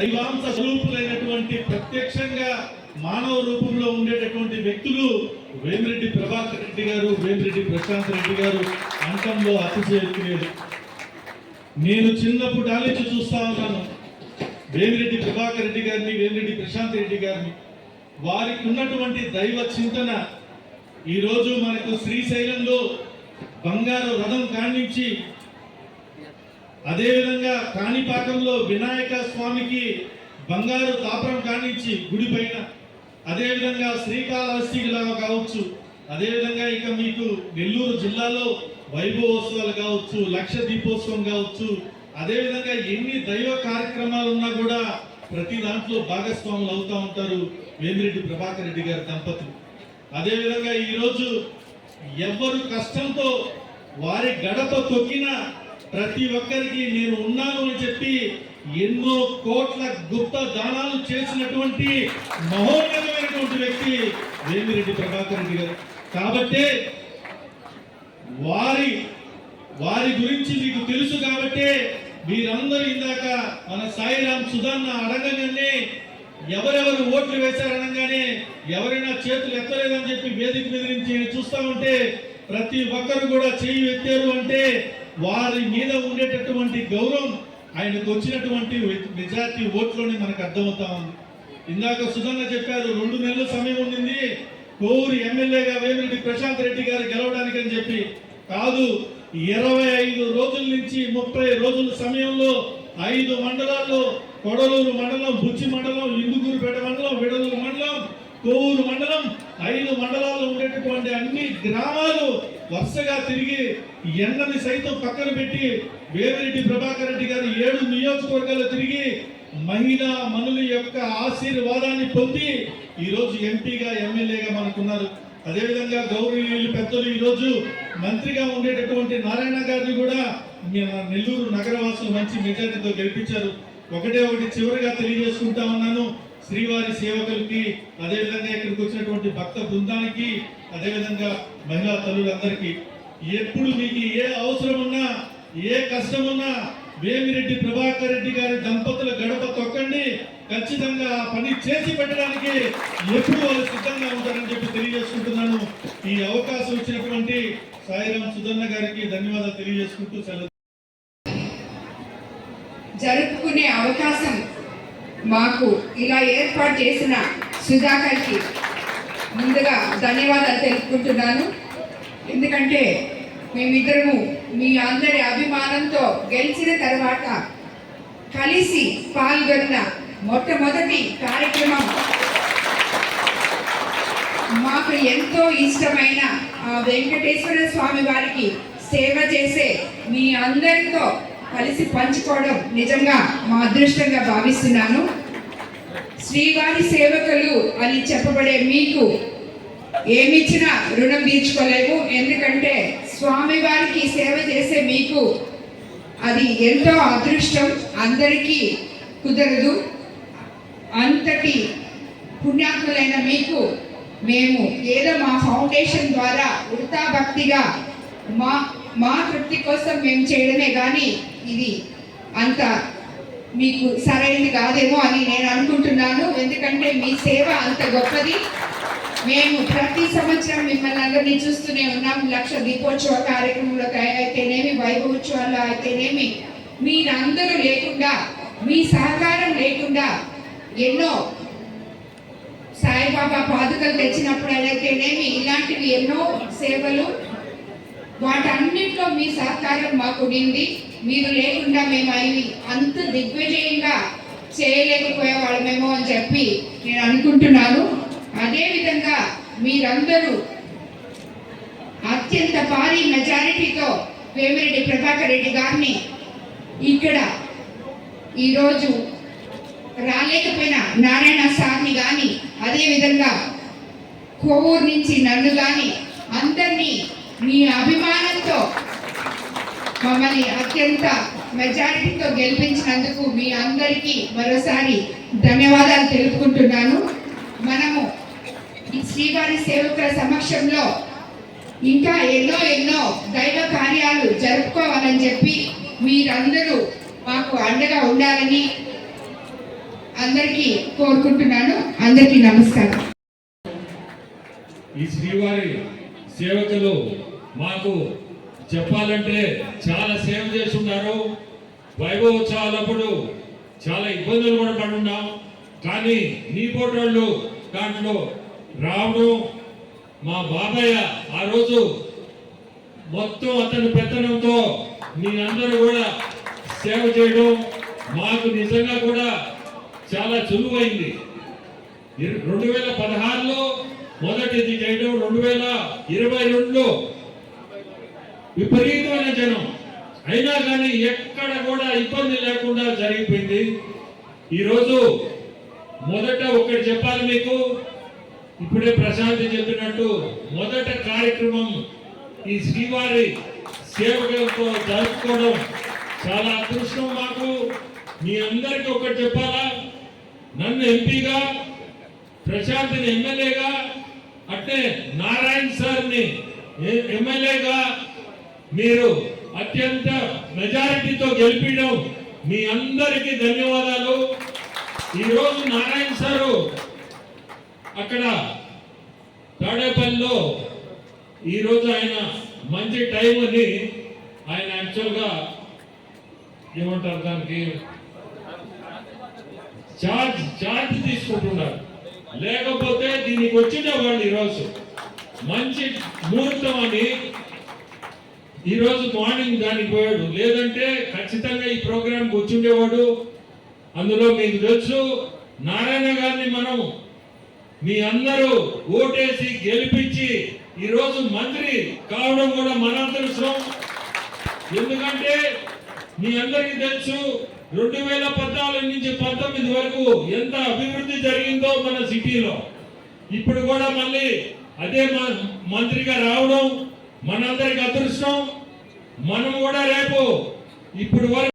దైవాంశ స్వరూపులైనటువంటి ప్రత్యక్షంగా మానవ రూపంలో ఉండేటటువంటి వ్యక్తులు వేమిరెడ్డి ప్రభాకర్ రెడ్డి గారు వేమిరెడ్డి ప్రశాంత్ రెడ్డి గారు అంతంలో అతిశయోక్తి లేదు నేను చిన్నప్పుడు ఆలోచి చూస్తా ఉన్నాను. వేమిరెడ్డి ప్రభాకర్ రెడ్డి గారిని వేమిరెడ్డి ప్రశాంత్ రెడ్డి గారిని. వారికి ఉన్నటువంటి దైవ చింతన ఈరోజు మనకు శ్రీశైలంలో బంగారు రథం కాణించి అదేవిధంగా కాణిపాకంలో వినాయక స్వామికి బంగారు తాపరం కానించి గుడి పైన అదేవిధంగా శ్రీకాళహస్తిలా కావచ్చు. అదేవిధంగా ఇక మీకు నెల్లూరు జిల్లాలో వైభవోత్సవాలు కావచ్చు లక్ష దీపోత్సవం కావచ్చు. అదేవిధంగా ఎన్ని దైవ కార్యక్రమాలు ఉన్నా కూడా ప్రతి దాంట్లో భాగస్వాములు అవుతూ ఉంటారు వేమిరెడ్డి ప్రభాకర్ రెడ్డి గారి దంపతులు. అదేవిధంగా ఈరోజు ఎవ్వరు కష్టంతో వారి గడప తొక్కిన ప్రతి ఒక్కరికి నేను ఉన్నాను అని చెప్పి ఎన్నో కోట్ల గుప్త దానాలు చేసినటువంటి మహోన్నతమైనటువంటి వ్యక్తి వేమిరెడ్డి ప్రభాకర్ రెడ్డి గారు. కాబట్టే వారి వారి గురించి మీకు తెలుసు కాబట్టే మీరందరూ ఇందాక మన సాయిరాం సుధన్న అడగగానే ఎవరెవరు ఓట్లు వేశారనగానే ఎవరైనా చేతులు ఎత్తలేదని చెప్పి వేదిక మీద నుంచి చూస్తా ఉంటే ప్రతి ఒక్కరు కూడా చేయి ఎత్తారు అంటే వారి మీద ఉండేటటువంటి గౌరవం ఆయనకు వచ్చినటువంటి మెజార్టీ ఓట్లోనే మనకు అర్థమవుతా ఉంది. ఇందాక సుధన్న చెప్పారు రెండు నెలల సమయం ఉండింది కోవూరు ఎమ్మెల్యేగా వేమిరెడ్డి ప్రశాంత్ రెడ్డి గారు గెలవడానికి అని చెప్పి. కాదు ఇరవై ఐదు రోజుల నుంచి ముప్పై రోజుల సమయంలో ఐదు మండలాల్లో కొడలూరు మండలం బుచ్చి మండలం ఇందుకూరుపేట మండలం విడలూరు మండలం కోవూరు మండలం ఐదు మండలాల్లో ఉండేటటువంటి అన్ని గ్రామాలు వరుసగా తిరిగి ఎండని సైతం పక్కన పెట్టి వేమిరెడ్డి ప్రభాకర్ రెడ్డి గారు ఏడు నియోజకవర్గాలు తిరిగి మహిళా మనుల యొక్క ఆశీర్వాదాన్ని పొంది ఈరోజు ఎంపీగా ఎమ్మెల్యేగా మనకున్నారు. అదేవిధంగా గౌరవీయులు పెద్దలు ఈరోజు మంత్రిగా ఉండేటటువంటి నారాయణ గారిని కూడా నెల్లూరు నగరవాసులు మంచి మెజార్టీతో గెలిపించారు. ఒకటే ఒకటి చివరిగా తెలియజేసుకుంటా ఉన్నాను. శ్రీవారి సేవకులకి అదేవిధంగా ఇక్కడికి వచ్చినటువంటి భక్త బృందానికి అదేవిధంగా మహిళా తల్లులందరికీ. ఎప్పుడు మీకు ఏ అవసరం ఉన్నా ఏ కష్టం ఉన్నా వేమిరెడ్డి ప్రభాకర్ రెడ్డి గారి దంపతుల గడప తొక్కండి. ఖచ్చితంగా ఆ పని చేసి పెట్టడానికి ఎప్పుడు వాళ్ళు సిద్ధంగా ఉంటారని చెప్పి తెలియజేసుకుంటున్నాను. ఈ అవకాశం ఇచ్చినటువంటి సాయిరాం సుధన్న గారికి ధన్యవాదాలు తెలియజేసుకుంటూ సెలవు. జరుపుకునే అవకాశం మాకు ఇలా ఏర్పాటు చేసిన సుధాకర్కి ముందుగా ధన్యవాదాలు తెలుపుకుంటున్నాను. ఎందుకంటే మేమిద్దరము మీ అందరి అభిమానంతో గెలిచిన తర్వాత కలిసి పాల్గొన్న మొట్టమొదటి కార్యక్రమం మాకు ఎంతో ఇష్టమైన ఆ వెంకటేశ్వర స్వామి వారికి సేవ చేసే మీ అందరితో కలిసి పంచుకోవడం నిజంగా మా అదృష్టంగా భావిస్తున్నాను. శ్రీవారి సేవకులు అని చెప్పబడే మీకు ఏమిచ్చినా రుణం తీర్చుకోలేము ఎందుకంటే స్వామి వారికి సేవ చేసే మీకు అది ఎంతో అదృష్టం. అందరికీ కుదరదు. అంతటి పుణ్యాత్ములైన మీకు మేము ఏదో మా ఫౌండేషన్ ద్వారా వృత్తాభక్తిగా మా మా తృప్తి కోసం మేము చేయడమే కానీ ఇది అంత మీకు సరైనది కాదేమో అని నేను అనుకుంటున్నాను. ఎందుకంటే మీ సేవ అంత గొప్పది. మేము ప్రతి సంవత్సరం మిమ్మల్ని అందరినీ చూస్తూనే ఉన్నాం. లక్ష దీపోత్సవ కార్యక్రమంలో అయితేనేమి వైభవోత్సవాల్లో అయితేనేమి మీరందరూ లేకుండా మీ సహకారం లేకుండా ఎన్నో సాయిబాబా పాదుకలు తెచ్చినప్పుడు అయితేనేమి ఇలాంటివి ఎన్నో సేవలు వాటన్నిటిలో మీ సహకారం మాకు ఉండింది. మీరు లేకుండా మేము అవి అంత దిగ్విజయంగా చేయలేకపోయేవాళ్ళమేమో అని చెప్పి నేను అనుకుంటున్నాను. అదేవిధంగా మీరందరూ అత్యంత భారీ మెజారిటీతో వేమిరెడ్డి ప్రభాకర్ రెడ్డి గారిని ఇక్కడ ఈరోజు రాలేకపోయిన నారాయణ సార్ని కానీ అదేవిధంగా కోవూరు నుంచి నన్ను కానీ అందరినీ మీ అభిమానంతో మమ్మల్ని అత్యంత మెజారిటీతో గెలిపించినందుకు మీ అందరికీ మరోసారి ధన్యవాదాలు తెలుపుకుంటున్నాను. మనము ఈ శ్రీవారి సేవకుల సమక్షంలో ఇంకా ఎన్నో ఎన్నో దైవ కార్యాలు జరుపుకోవాలని చెప్పి మీరందరూ మాకు అండగా ఉండాలని అందరికీ కోరుకుంటున్నాను. అందరికీ నమస్కారం. ఈ శ్రీవారి సేవకులు మాకు చెప్పాలంటే చాలా సేవ చేస్తున్నారు. వైభవోత్సవాలప్పుడు చాలా ఇబ్బందులు కూడా పడున్నాం. కానీ నీ పోటోళ్ళు దాంట్లో రావడం మా బాబాయ్య ఆ రోజు మొత్తం అతని పెత్తనంతో మీరందరూ కూడా సేవ చేయడం మాకు నిజంగా కూడా చాలా చులువైంది రెండు వేల పదహారులో మొదటిది చేయడం రెండు వేల ఇరవై రెండులో విపరీతమైన జనం. అయినా కానీ ఎక్కడ కూడా ఇబ్బంది లేకుండా జరిగిపోయింది. ఈరోజు మొదట ఒకటి చెప్పాలి మీకు. ఇప్పుడే ప్రశాంతి చెప్పినట్టు మొదట కార్యక్రమం ఈ శ్రీవారి సేవకులతో జరుపుకోవడం చాలా అదృష్టం మాకు. మీ అందరికీ ఒకటి చెప్పాలా? నన్ను ఎంపీగా ప్రశాంత్ని ఎమ్మెల్యేగా అంటే నారాయణ్ సార్ని ఎమ్మెల్యేగా మీరు అత్యంత మెజారిటీతో గెలిపించడం మీ అందరికీ ధన్యవాదాలు. ఈరోజు నారాయణ సారు అక్కడ తాడేపల్లిలో ఈరోజు ఆయన మంచి టైం అని ఆయన యాక్చువల్గా ఏమంటారు దానికి? చార్జ్ చార్జ్ తీసుకుంటున్నారు. లేకపోతే దీనికి వచ్చిన వాళ్ళు ఈరోజు మంచి ముహూర్తం అని ఈరోజు మార్నింగ్ దానికి పోయాడు. లేదంటే ఖచ్చితంగా ఈ ప్రోగ్రాం కూర్చుండేవాడు అందులో మీకు తెలుసు నారాయణ గారిని మనం మీ అందరూ ఓటేసి గెలిపించి ఈరోజు మంత్రి కావడం కూడా మన అదృష్టం ఎందుకంటే మీ అందరికీ తెలుసు రెండు వేల పద్నాలుగు నుంచి పంతొమ్మిది వరకు ఎంత అభివృద్ధి జరిగిందో మన సిటీలో. ఇప్పుడు కూడా మళ్ళీ అదే మ- మంత్రిగా రావడం మనందరికి అదృష్టం. మనం కూడా రేపు ఇప్పుడు వరకు